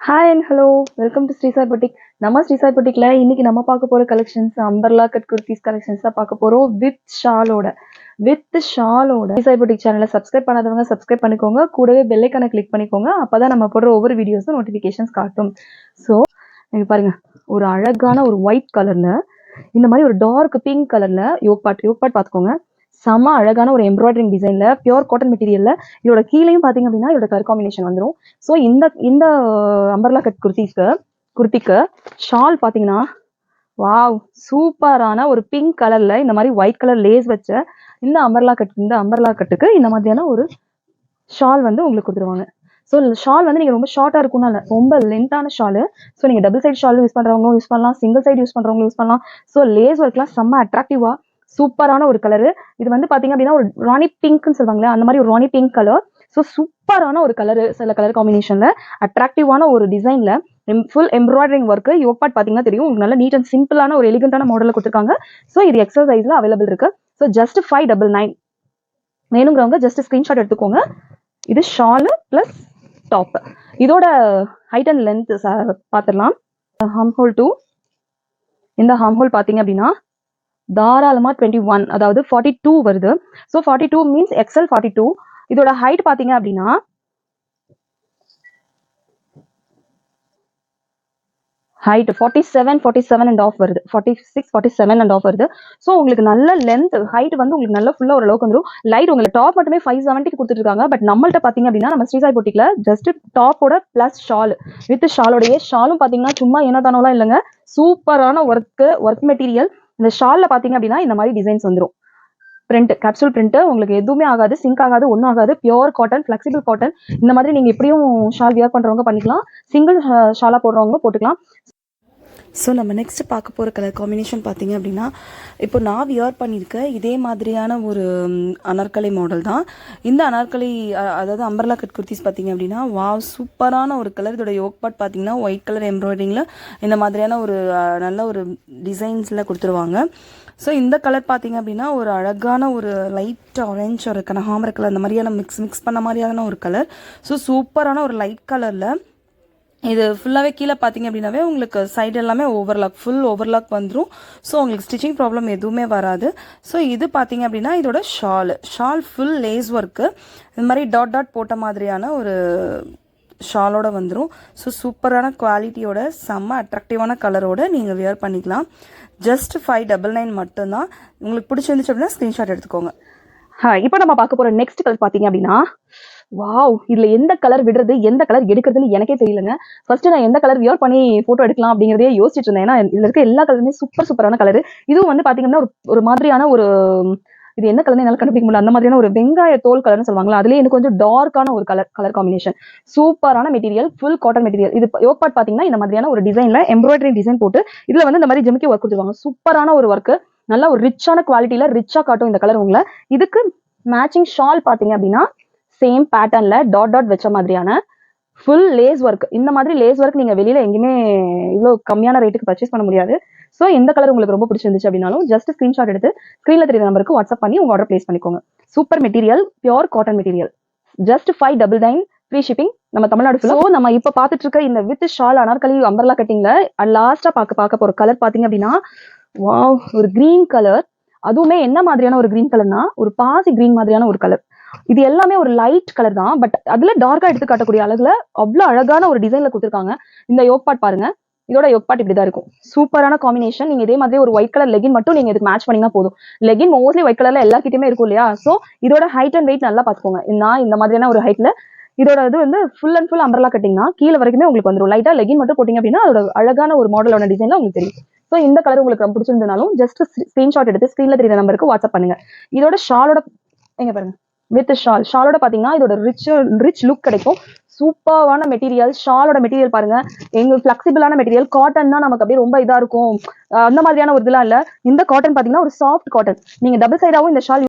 Hi and hello welcome to Srisai boutique நம்ம ஸ்ரீசாய் பொட்டிக்ல இன்னைக்கு நம்ம பார்க்க போகிற collections umbrella cut kurtis collections தான் பார்க்க போகிறோம் வித் ஷாலோட வித் ஷாலோட ஸ்ரீசாய் பொட்டிக் சேனலை சப்ஸ்கிரைப் பண்ணாதவங்க சப்ஸ்கிரைப் பண்ணிக்கோங்க. கூடவே பெல்லைக்கான கிளிக் பண்ணிக்கோங்க. அப்போ தான் நம்ம போடுற ஒவ்வொரு வீடியோஸும் நோட்டிஃபிகேஷன்ஸ் காட்டும். ஸோ நீங்கள் பாருங்கள் ஒரு அழகான ஒரு ஒயிட் கலரில் இந்த மாதிரி ஒரு டார்க் பிங்க் கலரில் யோக் பாட் யோக் பாட் பார்த்துக்கோங்க. செம்ம அழகான ஒரு எம்ப்ராய்டரிங் டிசைன்ல பியூர் காட்டன் மெட்டீரியல்ல இதோட கீழேயும் பாத்தீங்க அப்படின்னா இதோட கலர் காம்பினேஷன் வந்துடும் ஸோ இந்த இந்த அம்பர்லா கட் குர்த்திக்கு குர்த்திக்கு ஷால் பாத்தீங்கன்னா வாவ் சூப்பரான ஒரு பிங்க் கலர்ல இந்த மாதிரி ஒயிட் கலர் லேஸ் வச்ச இந்த அம்பர்லா கட் இந்த அம்பர்லா கட்டுக்கு இந்த மாதிரியான ஒரு ஷால் வந்து உங்களுக்கு கொடுத்துருவாங்க. ஸோ ஷால் வந்து நீங்கள் ரொம்ப ஷார்ட்டாக இருக்கும்னா ரொம்ப லென்த்தான ஷாலு ஸோ நீங்கள் டபுள் சைட் ஷாலும் யூஸ் பண்ணுறவங்களும் யூஸ் பண்ணலாம் சிங்கிள் சைடு யூஸ் பண்ணுறவங்களும் யூஸ் பண்ணலாம். ஸோ லேஸ் ஒர்க்லாம் செம்ம அட்ராக்டிவாக சூப்பரான ஒரு கலரு இது வந்து பாத்தீங்க அப்படின்னா ஒரு ராணி பிங்க்னு சொல்லுவாங்களே அந்த மாதிரி ஒரு ராணி பிங்க் கலர் ஸோ சூப்பரான ஒரு கலரு சில கலர் காம்பினேஷன்ல அட்ராக்டிவான ஒரு டிசைன்ல ஃபுல் எம்ப்ராய்டரிங் ஒர்க்கு யோப்பாட் பார்த்தீங்கன்னா தெரியும். உங்களுக்கு நல்ல நீட் அண்ட் சிம்பிளான ஒரு எலிகண்டான மாடலில் கொடுத்துருக்காங்க. ஸோ இது எக்ஸசைஸில் அவைலபிள் இருக்கு. So just five double nine வேணுங்கிறவங்க ஜஸ்ட் ஸ்க்ரீன்ஷாட் எடுத்துக்கோங்க. இது ஷாலு ப்ளஸ் டாப் இதோட ஹைட் அண்ட் லென்த் பார்த்துடலாம் ஹார்ம் ஹோல் டூ இந்த ஹார்ம் ஹோல் பார்த்தீங்க அப்படின்னா தாராளமாக டுவெண்ட்டி ஒன் அதாவது ஃபார்ட்டி டூ வருது. So forty two means XL forty two இதோட ஹைட் பார்த்தீங்க அப்படின்னா height forty seven forty seven and half வருது. Forty six forty seven and half வருது. ஸோ உங்களுக்கு நல்ல லென்த் ஹைட் வந்து உங்களுக்கு நல்ல ஃபுல்லாக ஓரளவுக்கு வந்துடும் லைட் உங்களுக்கு டாப் மட்டுமே ஃபைவ் செவன்ட்டிக்கு கொடுத்துருக்காங்க பட் நம்மள்ட்ட பார்த்தீங்க அப்படின்னா நம்ம ஸ்ரீசாய் போட்டிக்கில் ஜஸ்ட் டாப்போட ப்ளஸ் ஷால் வித் ஷாலோடைய ஷாலும் பார்த்தீங்கன்னா சும்மா என்ன தானோலாம் இல்லைங்க சூப்பரான ஒர்க்கு ஒர்க் மெட்டீரியல் இந்த ஷாலில் பார்த்தீங்க அப்படின்னா இந்த மாதிரி டிசைன்ஸ் வந்துடும் பிரிண்ட் கேப்சூல் பிரிண்ட் உங்களுக்கு எதுவுமே ஆகாது சிங்க் ஆகாது ஒன்றும் ஆகாது. பியோர் காட்டன் ஃபிளெக்சிபிள் காட்டன் இந்த மாதிரி நீங்கள் எப்படியும் ஷால் வியர் பண்ணுறவங்க பண்ணிக்கலாம். சிங்கிள் ஷாலாக போடுறவங்க போட்டுக்கலாம். ஸோ நம்ம நெக்ஸ்ட் பார்க்க போகிற கலர் காம்பினேஷன் பார்த்தீங்க அப்படின்னா இப்போ நான் வியர் பண்ணியிருக்க இதே மாதிரியான ஒரு அனார்கலை மாடல் தான். இந்த அனார்கலை அதாவது அம்பர்லா கட் குர்த்திஸ் பார்த்தீங்க அப்படின்னா வா சூப்பரான ஒரு கலர் இதோட யோக் பார்ட் பார்த்தீங்கன்னா ஒயிட் கலர் எம்ப்ராய்டிங்கில் இந்த மாதிரியான ஒரு நல்ல ஒரு டிசைன்ஸில் கொடுத்துருவாங்க. ஸோ இந்த கலர் பார்த்தீங்க அப்படின்னா ஒரு அழகான ஒரு லைட் ஆரஞ்ச் ஒரு கனகாமர கலர் அந்த மாதிரியான மிக்ஸ் மிக்ஸ் பண்ண மாதிரியான ஒரு கலர் ஸோ சூப்பரான ஒரு லைட் கலரில் இது ஃபுல்லாகவே கீழே பார்த்தீங்க அப்படின்னாவே உங்களுக்கு சைடு எல்லாமே ஓவர்லாக் ஃபுல் ஓவர்லாக் வந்துடும் ஸோ உங்களுக்கு ஸ்டிச்சிங் ப்ராப்ளம் எதுவுமே வராது. ஸோ இது பார்த்தீங்க அப்படின்னா இதோட shawl shawl full lace work இந்த மாதிரி டாட் டாட் போட்ட மாதிரியான ஒரு ஷாலோட வந்துடும் ஸோ சூப்பரான குவாலிட்டியோட செம்ம அட்ராக்டிவான கலரோட நீங்கள் வியர் பண்ணிக்கலாம். ஜஸ்ட் ஃபைவ் டபுள் நைன் மட்டும்தான். உங்களுக்கு பிடிச்சிருந்துச்சு அப்படின்னா ஸ்க்ரீன்ஷாட் எடுத்துக்கோங்க. இப்போ நம்ம பார்க்க போற நெக்ஸ்ட் கலர் பார்த்தீங்க அப்படின்னா வாவ் இதுல எந்த கலர் விடுறது எந்த கலர் எடுக்கிறதுன்னு எனக்கே தெரியலங்க. ஃபர்ஸ்ட் நான் எந்த கலர் வியர் பண்ணி போட்டோ எடுக்கலாம் அப்படிங்கறதே யோசிச்சுட்டு இருந்தேன். ஏன்னா இதுல இருக்க எல்லா கலருமே சூப்பர் சூப்பரான கலர் இதுவும் வந்து பாத்தீங்கன்னா ஒரு ஒரு மாதிரியான ஒரு இது என்ன கலர் என்னால கண்டுபிடிக்க முடியல. அந்த மாதிரியான ஒரு வெங்காய தோல் கலர்னு சொல்லுவாங்களா அதுலயே எனக்கு கொஞ்சம் டார்க்கான ஒரு கலர் கலர் காம்பினேஷன் சூப்பரான மெட்டீரியல் ஃபுல் காட்டன் மெட்டீரியல் இது யோக் பார்ட் பாத்தீங்கன்னா இந்த மாதிரியான ஒரு டிசைன்ல எம்ப்ராய்டரி டிசைன் போட்டு இதுல வந்து இந்த மாதிரி ஜிமிக்கி ஒர்க் கொடுத்துருவாங்க. சூப்பரான ஒரு ஒர்க் நல்ல ஒரு ரிச்சான குவாலிட்டியில ரிச்சாக காட்டும் இந்த கலர் உங்களை. இதுக்கு மேட்சிங் ஷால் பார்த்தீங்க அப்படின்னா சேம் பேட்டர்னில் டாட் டாட் வச்ச மாதிரியான ஃபுல் லேஸ் ஒர்க் இந்த மாதிரி லேஸ் ஒர்க் நீங்க வெளியில எங்கேயுமே இவ்வளோ கம்மியான ரேட்டுக்கு பர்ச்சேஸ் பண்ண முடியாது. ஸோ எந்த கலர் உங்களுக்கு ரொம்ப பிடிச்சிருந்துச்சு அப்படின்னாலும் ஜஸ்ட் ஸ்க்ரீன்ஷாட் எடுத்து ஸ்க்ரீனில் தெரியுற நம்பருக்கு வாட்ஸ்அப் பண்ணி உங்கள் ஆர்டர் பிளேஸ் பண்ணிக்கோங்க. Super material pure cotton material just five double nine free shipping நம்ம தமிழ்நாடு ஃபுல்லாக நம்ம இப்போ பார்த்துட்டு இருக்க இந்த வித் ஷால் அனார்கலி அம்பர்லா கட்டிங்ல லாஸ்ட்டாக பார்க்க பார்க்க போற கலர் பார்த்தீங்க அப்படின்னா வாவ் ஒரு கிரீன் கலர் அதுவுமே என்ன மாதிரியான ஒரு கிரீன் கலர்னா ஒரு பாசி கிரீன் மாதிரியான ஒரு கலர் இது எல்லாமே ஒரு லைட் கலர் தான். பட் அதுல டார்க்கா எடுத்து காட்டக்கூடிய அழகுல அவ்வளவு அழகான ஒரு டிசைன்ல கொடுத்துருக்காங்க. இந்த யோக்பாட் பாருங்க. இதோட யோக்பாட் இப்படிதான் இருக்கும். சூப்பரான காம்பினேஷன் நீங்க இதே மாதிரி ஒரு ஒயிட் கலர் லெகின் மட்டும் நீங்க இதுக்கு மேட்ச் பண்ணீங்கன்னா போதும். லெகின் மோஸ்ட்லி ஒயிட் கலர்ல எல்லாக்கிட்டயுமே இருக்கும் இல்லையா? சோ இதோட ஹைட் அண்ட் வெயிட் நல்லா பாத்துக்கோங்க நான் இந்த மாதிரியான ஒரு ஹைட்ல இதோட இது வந்து ஃபுல் அண்ட் ஃபுல் அம்பரலா கட்டிங்கன்னா கீழே வரைக்குமே உங்களுக்கு வந்துடும் லைட்டா லெகின் மட்டும் போட்டீங்க அப்படின்னா அதோட அழகான ஒரு மாடலோட டிசைன்ல உங்களுக்கு தெரியும். ஸோ இந்த கலர் உங்களுக்கு ரொம்ப பிடிச்சிருந்தனாலும் ஜஸ்ட் ஸ்க்ரீன்ஷாட் எடுத்து ஸ்க்ரீனில் தெரியுற நம்பருக்கு வாட்ஸ்அப் பண்ணுங்க. இதோட ஷாலோட எங்க பாருங்க வித் ஷால் ஷாலோட பாத்தீங்கன்னா இதோட ரிச் ரிச் லுக் கிடைக்கும். சூப்பரான மெட்டீரியல் ஷாலோட மெட்டீரியல் பாருங்க. எங்க ஃபிளெக்சிபிளான மெட்டீரியல் காட்டன் தான் நமக்கு அப்படியே ரொம்ப இதா இருக்கும். அந்த மாதிரியான ஒரு இதெல்லாம் இல்ல. இந்த காட்டன் பாத்தீங்கன்னா ஒரு சாஃப்ட் காட்டன் நீங்க டபுள் சைடாவும் இந்த ஷால்